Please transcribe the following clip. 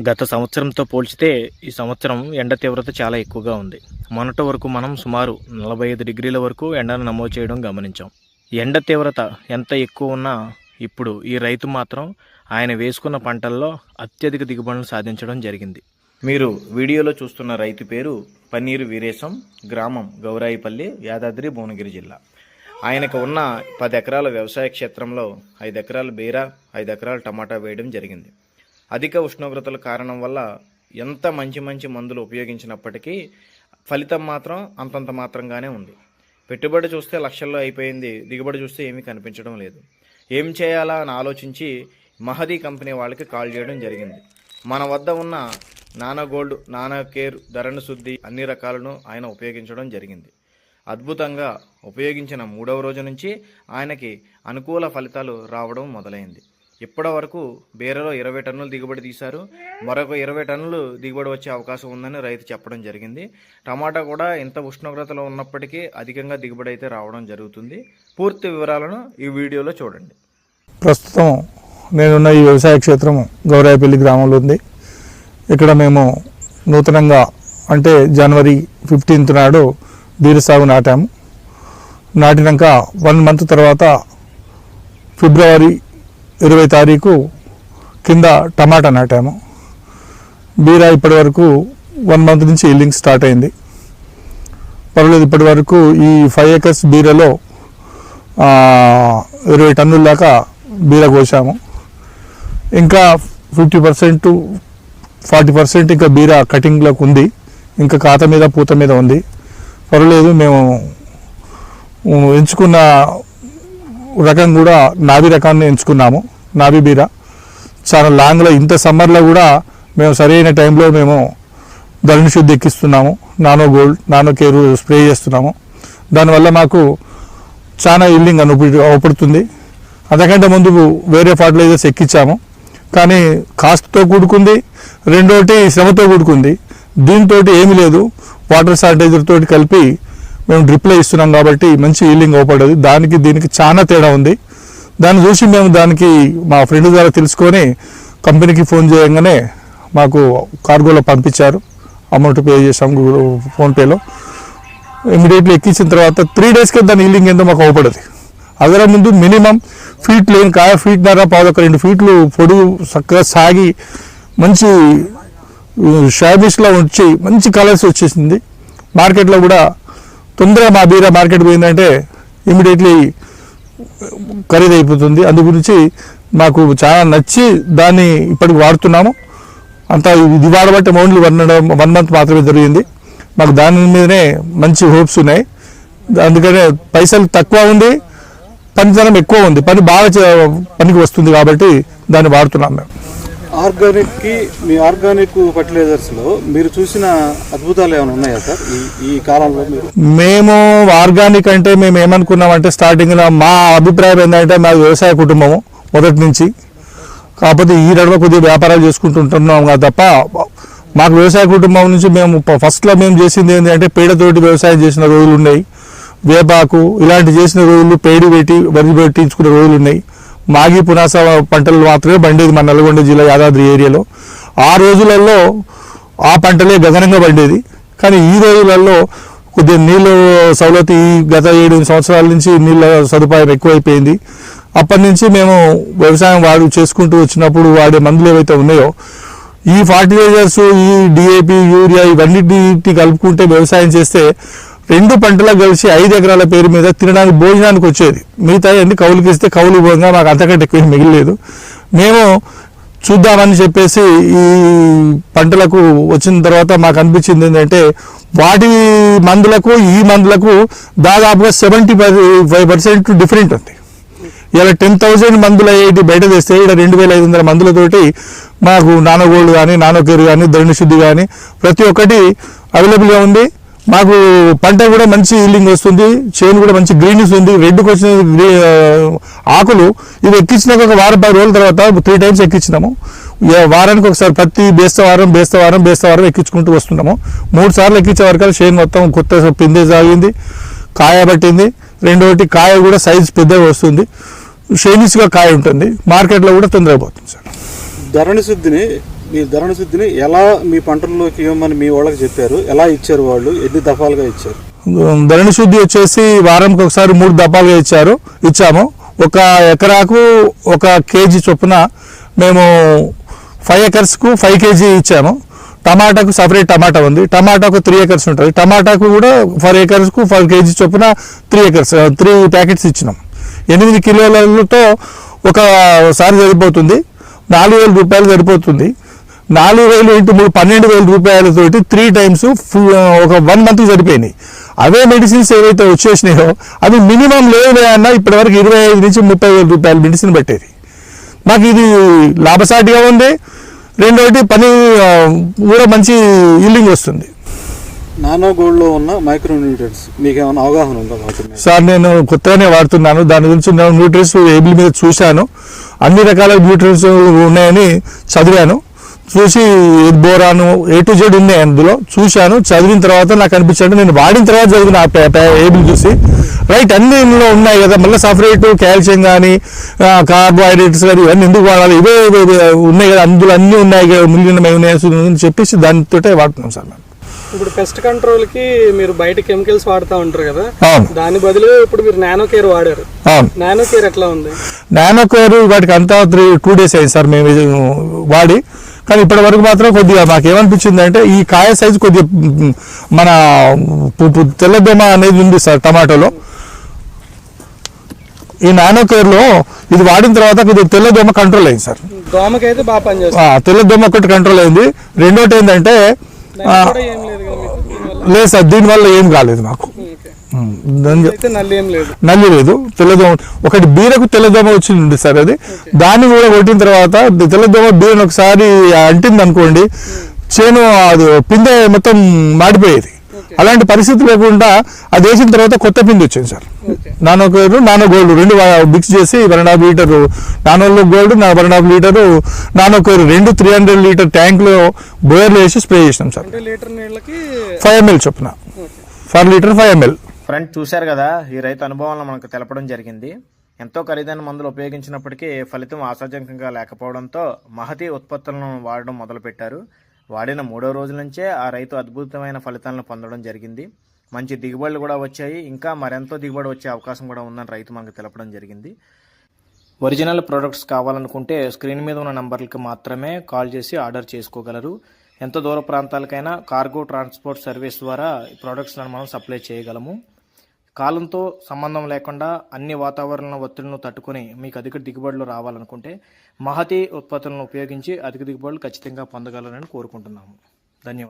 గత సంవత్సరంతో పోల్చితే ఈ సంవత్సరం ఎండ తీవ్రత చాలా ఎక్కువగా ఉంది. మొన్నటి వరకు మనం సుమారు నలభై ఐదు డిగ్రీల వరకు ఎండను నమోదు చేయడం గమనించాం. ఎండ తీవ్రత ఎంత ఎక్కువ ఉన్నా ఇప్పుడు ఈ రైతు మాత్రం ఆయన వేసుకున్న పంటల్లో అత్యధిక దిగుబడులు సాధించడం జరిగింది. మీరు వీడియోలో చూస్తున్న రైతు పేరు పన్నీరు వీరేశం గ్రామం గౌరాయిపల్లి యాదాద్రి భువనగిరి జిల్లా. ఆయనకు ఉన్న పది ఎకరాల వ్యవసాయ క్షేత్రంలో ఐదు ఎకరాలు బీర ఐదు ఎకరాలు టమాటా వేయడం జరిగింది. అధిక ఉష్ణోగ్రతల కారణం వల్ల ఎంత మంచి మంచి మందులు ఉపయోగించినప్పటికీ ఫలితం మాత్రం అంతంత మాత్రంగానే ఉంది. పెట్టుబడి చూస్తే లక్షల్లో అయిపోయింది దిగుబడి చూస్తే ఏమీ కనిపించడం లేదు. ఏం చేయాలా అని ఆలోచించి మహదీ కంపెనీ వాళ్ళకి కాల్ చేయడం జరిగింది. మన వద్ద ఉన్న నానా గోల్డ్ నానా కేర్ ధరణ శుద్ధి అన్ని రకాలను ఆయన ఉపయోగించడం జరిగింది. అద్భుతంగా ఉపయోగించిన మూడవ రోజు నుంచి ఆయనకి అనుకూల ఫలితాలు రావడం మొదలైంది. ఇప్పటి వరకు బీరలో ఇరవై టన్నులు దిగుబడి తీశారు. మరొక ఇరవై టన్నులు దిగుబడి వచ్చే అవకాశం ఉందని రైతు చెప్పడం జరిగింది. టమాటా కూడా ఇంత ఉష్ణోగ్రతలో ఉన్నప్పటికీ అధికంగా దిగుబడి అయితే రావడం జరుగుతుంది. పూర్తి వివరాలను ఈ వీడియోలో చూడండి. ప్రస్తుతం నేనున్న ఈ వ్యవసాయ క్షేత్రం గౌరాయపల్లి గ్రామంలో ఉంది. ఇక్కడ మేము నూతనంగా అంటే జనవరి ఫిఫ్టీన్త్ నాడు బీర సాగు నాటాము. నాటినాక వన్ మంత్ తర్వాత ఫిబ్రవరి ఇరవై తారీఖు కింద టమాటా నాటాము. బీర ఇప్పటి వరకు వన్ మంత్ నుంచి ఇల్లింగ్ స్టార్ట్ అయింది. పర్వాలేదు ఇప్పటి వరకు ఈ ఫైవ్ ఏకర్స్ బీరలో ఇరవై టన్నుల దాకా బీర కోసాము. ఇంకా ఫిఫ్టీ పర్సెంట్ ఫార్టీ పర్సెంట్ ఇంకా బీర కటింగ్లోకి ఉంది. ఇంకా కాత మీద పూత మీద ఉంది. పర్వాలేదు మేము ఎంచుకున్న రకం కూడా నాభి రకాన్ని ఎంచుకున్నాము. నాభి బీర. చాలా లాంగ్లో ఇంత సమ్మర్లో కూడా మేము సరైన టైంలో మేము ధరణి శుద్ధి ఎక్కిస్తున్నాము. Nano gold nano care spray చేస్తున్నాము. దానివల్ల మాకు చాలా ఇల్లింగ్ అని అవపడుతుంది. అంతకంటే ముందు వేరే ఫర్టిలైజర్స్ ఎక్కించాము. కానీ కాస్ట్తో కూడుకుంది రెండోటి శ్రమతో కూడుకుంది. దీంతో ఏమీ లేదు. వాటర్ శానిటైజర్ తోటి కలిపి మేము డ్రిప్లో ఇస్తున్నాం కాబట్టి మంచి హీలింగ్ అవపడదు. దానికి దీనికి చాలా తేడా ఉంది. దాన్ని చూసి మేము దానికి మా ఫ్రెండ్ ద్వారా తెలుసుకొని కంపెనీకి ఫోన్ చేయగానే మాకు కార్గోలో పంపించారు. అమౌంట్ పే చేసాం గూగుల్ ఫోన్పేలో ఇమీడియట్లీ ఎక్కించిన తర్వాత త్రీ డేస్కి దాని హీలింగ్ ఏందో మాకు అవపడదు. అదర ముందు మినిమం ఫీట్ లేని కాయ ఫీట్ నర పాదొక రెండు ఫీట్లు పొడుగు చక్కగా సాగి మంచి uh, షాబిష్లో వచ్చి మంచి కలర్స్ వచ్చేసింది. మార్కెట్లో కూడా తొందరగా మా బీరా మార్కెట్ పోయిందంటే ఇమీడియట్లీ ఖరీదైపోతుంది. అందు గురించి మాకు చాలా నచ్చి దాన్ని ఇప్పటికి వాడుతున్నాము. అంతా ఇది వాడబట్టే ఓన్లీ వన్ వన్ మంత్ మాత్రమే జరిగింది. మాకు దాని మీదనే మంచి హోప్స్ ఉన్నాయి. అందుకనే పైసలు తక్కువ ఉంది పనితనం ఎక్కువ ఉంది. పని బాగా చే- పనికి వస్తుంది కాబట్టి దాన్ని వాడుతున్నాం మేము. ఆర్గానిక్కి మీ ఆర్గానిక్ ఫర్టిలైజర్స్లో మీరు చూసిన అద్భుతాలు ఏమైనా ఉన్నాయా సార్? ఈ ఈ కాలంలో మీరు మేము ఆర్గానిక్ అంటే మేము ఏమనుకున్నామంటే స్టార్టింగ్లో మా అభిప్రాయం ఏంటంటే మాది వ్యవసాయ కుటుంబము మొదటి నుంచి. కాకపోతే ఈ నడుమ కొద్దిగా వ్యాపారాలు చేసుకుంటుంటున్నాం కదా తప్ప మాకు వ్యవసాయ కుటుంబం నుంచి మేము ఫస్ట్లో మేము చేసింది ఏంటంటే పేడతోటి వ్యవసాయం చేసిన రోజులు ఉన్నాయి. వేపాకు ఇలాంటి చేసిన రోజులు పేడి పెట్టి వరి పెట్టించుకునే రోజులు ఉన్నాయి. మాగి పునాస పంటలు మాత్రమే పండేది మన నల్గొండ జిల్లా యాదాద్రి ఏరియాలో. ఆ రోజులలో ఆ పంటలే గగనంగా పండేది. కానీ ఈ రోజులలో కొద్దిగా నీళ్ళు సౌలతి ఈ గత ఏడు సంవత్సరాల నుంచి నీళ్ళ సదుపాయం ఎక్కువైపోయింది. అప్పటి నుంచి మేము వ్యవసాయం వాడు చేసుకుంటూ వచ్చినప్పుడు వాడే మందులు ఏవైతే ఉన్నాయో ఈ ఫర్టిలైజర్స్ ఈ డిఏపి యూరియా ఇవన్నిటి కలుపుకుంటే వ్యవసాయం చేస్తే రెండు పంటలకు కలిసి ఐదు ఎకరాల పేరు మీద తినడానికి భోజనానికి వచ్చేది. మిగతా అన్ని కౌలుకి ఇస్తే కౌలు భోజనం మాకు అంతకంటే ఎక్కువ మిగిలేదు. మేము చూద్దామని చెప్పేసి ఈ పంటలకు వచ్చిన తర్వాత మాకు అనిపించింది ఏంటంటే వాటి మందులకు ఈ మందులకు దాదాపుగా సెవెంటీ ఫైవ్ పర్సెంట్ డిఫరెంట్ ఉంది. ఇలా టెన్ థౌజండ్ మందులు అయ్యేటి బయట తెస్తే ఇక్కడ రెండు వేల ఐదు వందల మందులతోటి మాకు నానో గోల్డ్ కానీ నానో కేర్ కానీ ధరణి శుద్ధి కానీ ప్రతి ఒక్కటి అవైలబుల్గా ఉంది. మాకు పంట కూడా మంచి ఈల్డింగ్ వస్తుంది చేను కూడా మంచి గ్రీనిష్ ఉంది రెడ్కి వచ్చిన ఆకులు ఇవి ఎక్కించినాక ఒక వారం పది రోజుల తర్వాత త్రీ టైమ్స్ ఎక్కించినాము. వారానికి ఒకసారి ప్రతి బేస్తవారం బేస్తవారం బేస్తవారం ఎక్కించుకుంటూ వస్తున్నాము. మూడు సార్లు ఎక్కించే వరకు చేను మొత్తం కొత్త పిందే సాగింది కాయ పట్టింది. రెండోటి కాయ కూడా సైజ్ పెద్దగా వస్తుంది. షైనిష్గా కాయ ఉంటుంది. మార్కెట్లో కూడా తొందరగా పోతుంది సార్. ధరణి శుద్ధిని మీ ధరణ శుద్ధిని ఎలా మీ పంటల్లోకి ఇవ్వమని మీ వాళ్ళకి చెప్పారు? ఎలా ఇచ్చారు వాళ్ళు? ఎన్ని దఫాలుగా ఇచ్చారు? ధరణి శుద్ధి వచ్చేసి వారంకి ఒకసారి మూడు దఫాలుగా ఇచ్చారు. ఇచ్చాము. ఒక ఎకరాకు ఒక కేజీ చొప్పున మేము ఫైవ్ ఎకర్స్కు ఫైవ్ కేజీ ఇచ్చాము. టమాటాకు సపరేట్ టమాటా ఉంది. టమాటాకు త్రీ ఎకర్స్ ఉంటుంది. టమాటాకు కూడా ఫర్ ఎకర్స్కు ఫైవ్ కేజీ చొప్పున త్రీ ఎకర్స్ త్రీ ప్యాకెట్స్ ఇచ్చినాం. ఎనిమిది కిలోలతో ఒకసారి సరిపోతుంది. నాలుగు వేల రూపాయలు సరిపోతుంది. నాలుగు వేలు ఇంటూ మూడు పన్నెండు వేల రూపాయలతోటి త్రీ టైమ్స్ ఫుల్ ఒక వన్ మంత్ సరిపోయినాయి. అవే మెడిసిన్స్ ఏవైతే వచ్చేసినాయో అవి మినిమం లేదు అన్న ఇప్పటివరకు ఇరవై ఐదు నుంచి ముప్పై వేల రూపాయల మెడిసిన్ పెట్టేది. నాకు ఇది లాభసాటిగా ఉంది. రెండోటి పని కూడా మంచి ఇల్లింగ్ వస్తుంది. నానో గోల్డ్లో ఉన్న మైక్రో న్యూట్రియన్స్ మీకు ఏమైనా అవగాహన ఉందా సార్ నేను కొత్తగానే వాడుతున్నాను. దాని గురించి నేను న్యూట్రియన్స్ ఏబుల్ మీద చూశాను. అన్ని రకాల న్యూట్రియన్స్ ఉన్నాయని చదివాను. చూసి బోరాను ఏ టు జెడ్ ఉన్నాయి అందులో. చూశాను చదివిన తర్వాత నాకు అనిపించాడు నేను వాడిన తర్వాత చదివిన ఆ ఏబుల్ చూసి. రైట్ అన్ని ఇందులో ఉన్నాయి కదా మళ్ళీ సపరేట్ కాల్షియం కానీ కార్బోహైడ్రేట్స్ కానీ ఇవన్నీ ఎందుకు వాడాలి? ఇవే ఉన్నాయి కదా అందులో అన్నీ ఉన్నాయి కదా మిగిలిన మైనస్ అని చెప్పేసి దానితోటే వాడుతున్నాం సార్ మేము. ఇప్పుడు పెస్ట్ కంట్రోల్కి మీరు బయట కెమికల్స్ వాడుతూ ఉంటారు కదా దాని బదులు ఇప్పుడు మీరు నానో కేర్ వాడారు. నానో కేర్ ఎట్లా ఉంది? నానో కేర్ వాటికి అంతా త్రీ టూ డేస్ అయింది సార్ మేము వాడి. కానీ ఇప్పటి వరకు మాత్రం కొద్దిగా మాకు ఏమనిపించింది అంటే ఈ కాయ సైజు కొద్దిగా మన తెల్లదోమ అనేది ఉంది సార్ టమాటోలో. ఈ నానో కేర్లో ఇది వాడిన తర్వాత కొద్దిగా తెల్లదోమ కంట్రోల్ అయింది సార్. దోమకైతే బాగా పనిచేస్తుంది. ఆ, తెల్లదోమ ఒకటి కంట్రోల్ అయింది. రెండోటి ఏంటంటే లేదు మీకు? సార్ దీనివల్ల ఏం కాలేదు నాకు ఓకే. మ్, దాని- అయితే నల్లి లేదు. తెల్లదోమ ఒకటి బీరకు తెల్లదోమ వచ్చింది సార్ అది. దాన్ని కూడా కొట్టిన తర్వాత తెల్లదోమ బీరను ఒకసారి అంటింది అనుకోండి చేను అది పిందె మొత్తం మాడిపోయేది. అలాంటి పరిస్థితి లేకుండా అది వేసిన తర్వాత కొత్త పిండి వచ్చింది sir. Nano gold nano gold రెండు మిక్స్ చేసి వన్ అండ్ హాఫ్ లీటర్ నానోలో గోల్డ్ నా one and half litre nano care రెండు త్రీ హండ్రెడ్ లీటర్ ట్యాంక్లో బోయర్లో వేసి స్ప్రే చేసినాం సార్. ఫైవ్ ఎంఎల్ చొప్పున. Per litre five ML. Friend చూశారు కదా ఈ రైతు అనుభవాలను మనకు తెలపడం జరిగింది. ఎంతో ఖరీదైన మందులు ఉపయోగించినప్పటికీ ఫలితం ఆశాజనకంగా లేకపోవడంతో మహతి ఉత్పత్తులను వాడడం మొదలుపెట్టారు. వాడిన మూడో రోజుల నుంచే ఆ రైతు అద్భుతమైన ఫలితాలను పొందడం జరిగింది. మంచి దిగుబడులు కూడా వచ్చాయి. ఇంకా మరెంతో దిగుబడి వచ్చే అవకాశం కూడా ఉందని రైతు మనకు తెలపడం జరిగింది. ఒరిజినల్ ప్రోడక్ట్స్ కావాలనుకుంటే స్క్రీన్ మీద ఉన్న నంబర్లకు మాత్రమే కాల్ చేసి ఆర్డర్ చేసుకోగలరు. ఎంత దూర ప్రాంతాలకైనా కార్గో ట్రాన్స్పోర్ట్ సర్వీస్ ద్వారా ఈ ప్రోడక్ట్స్లను మనం సప్లై చేయగలము. కాలంతో సంబంధం లేకుండా అన్ని వాతావరణ ఒత్తిడిని తట్టుకొని మీకు అధిక దిగుబడులు రావాలనుకుంటే మహతి ఉత్పత్తులను ఉపయోగించి అధిక దిగుబడులు ఖచ్చితంగా పొందగలరని కోరుకుంటున్నాము. ధన్యవాదాలు.